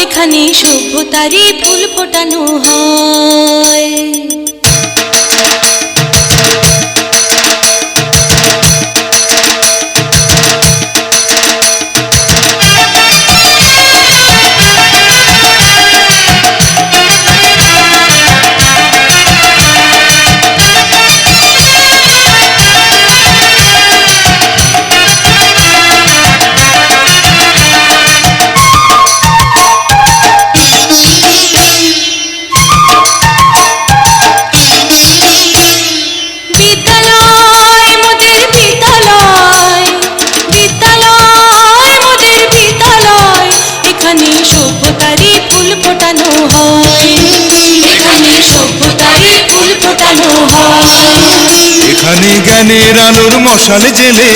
এখানে সভ্যতারই ফুল ফোটানো হয়। আলোর মশাল জেলে।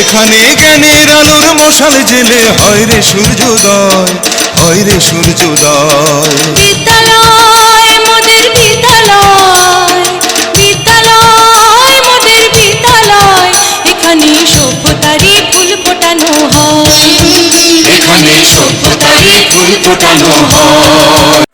এখানে জ্ঞানের আলোর মশাল জেলে। হয় রে সূর্যোদয় হয় রে সূর্যোদয়। বিদ্যালয় মোদের বিদ্যালয় বিদ্যালয় মোদের বিদ্যালয় এখানে সভ্যতারই ফুল ফোটানো হয়। এখানে সভ্যতারই ফুল ফোটানো হয়।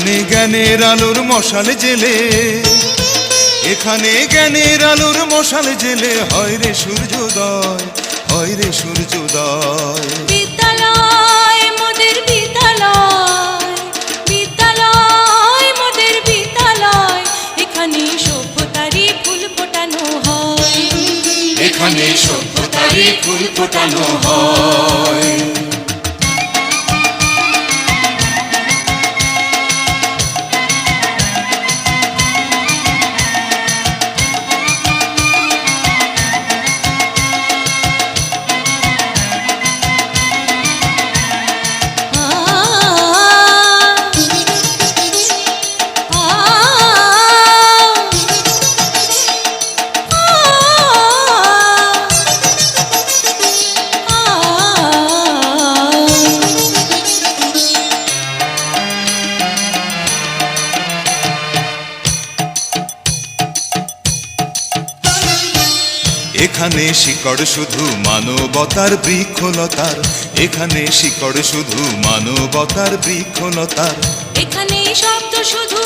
এখানে জ্ঞানের আলোর মশাল জেলে। এখানে জ্ঞানের আলোর মশাল জেলে। হয় রে সূর্যোদয় হয় রে সূর্যোদয়। বিদ্যালয় এখানে হয়। এখানে ফুল ফোটানো হয়। এখানে শিকড় শুধু মানবতার বৃক্ষলতার এখানে শিকড় শুধু মানবতার বৃক্ষলতার। এখানে শব্দ শুধু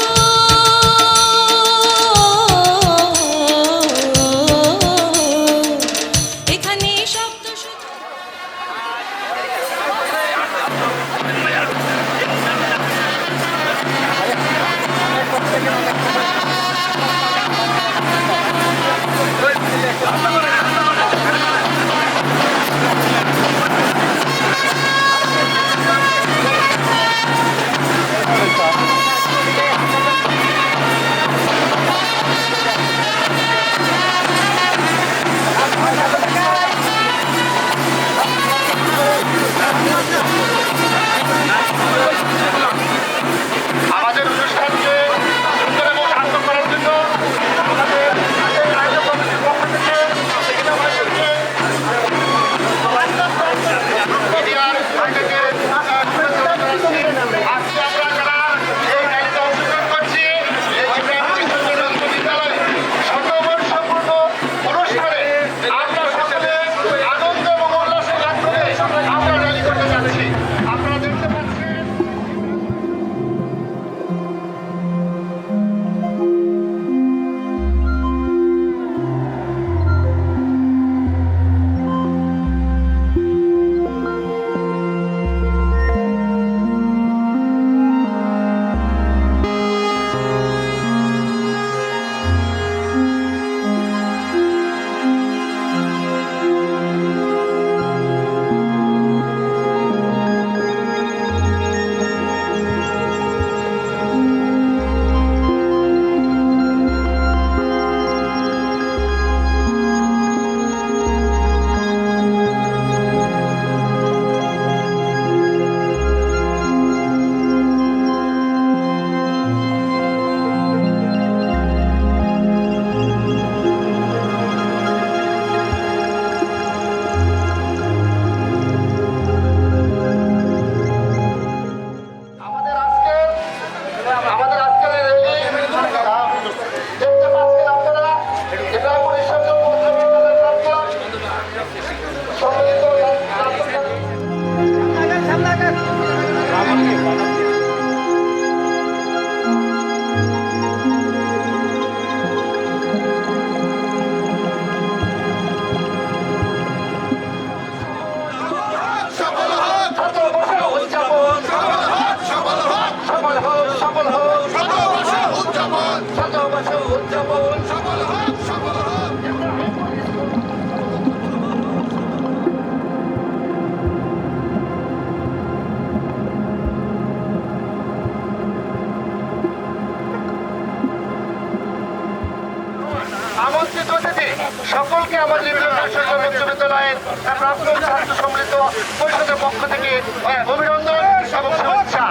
বিশ্ববিদ্যালয়ের প্রাপ্ত ছাত্র সম্মিলিত পরিষদের পক্ষ থেকে হ্যাঁ, অভিনন্দন এবং শুভেচ্ছা।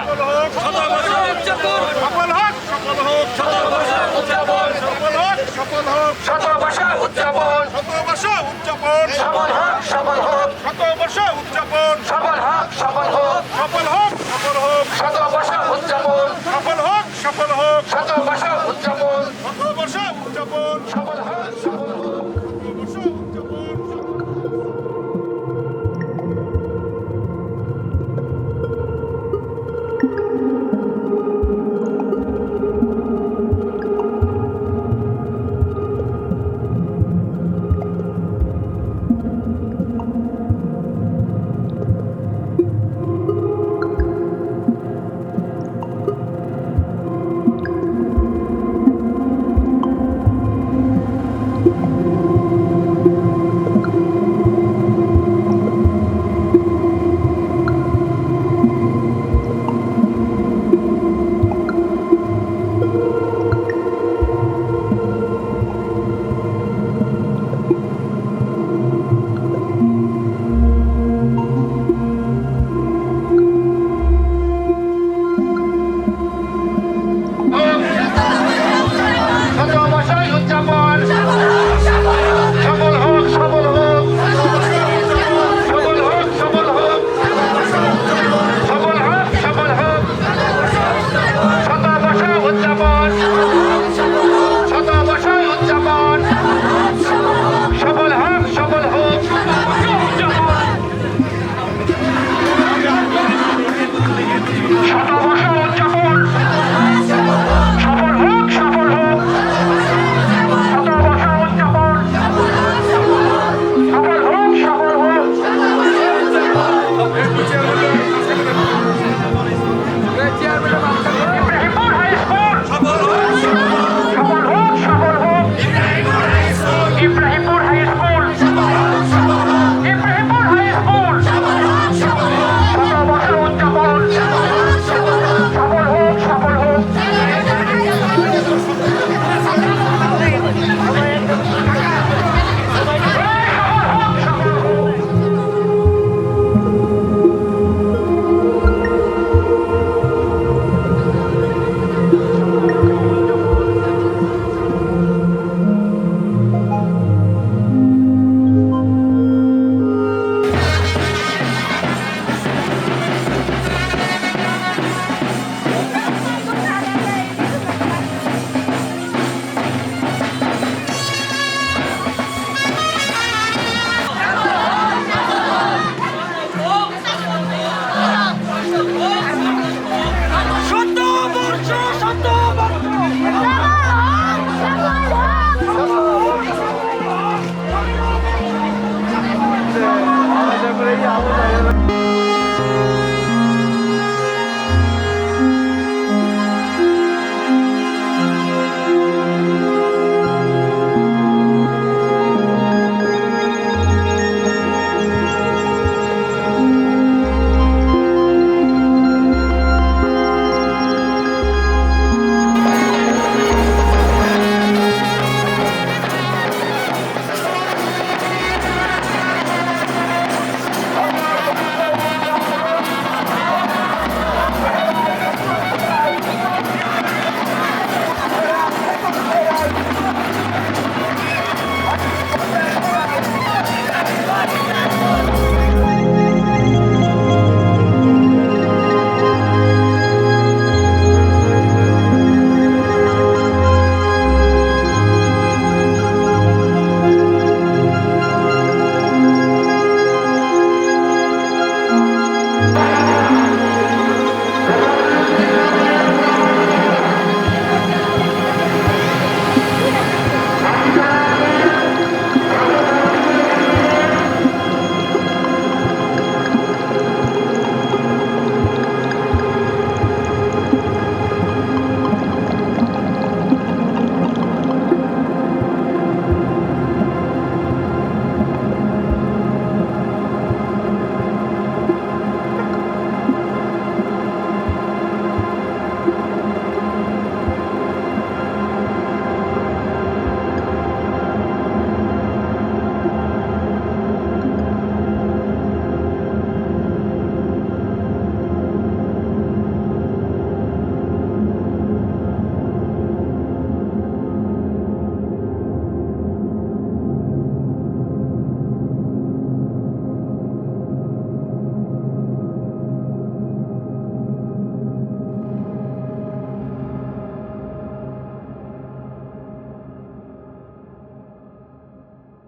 শত বর্ষ উদযাপন। সফল হোক সফল হোক শত বর্ষ উদযাপন। সফল হোক সফল হোক সফল হোক সফল হোক শত বর্ষ উদযাপন সফল হোক সফল হোক শত বর্ষ উদযাপন শত বর্ষ উদযাপন।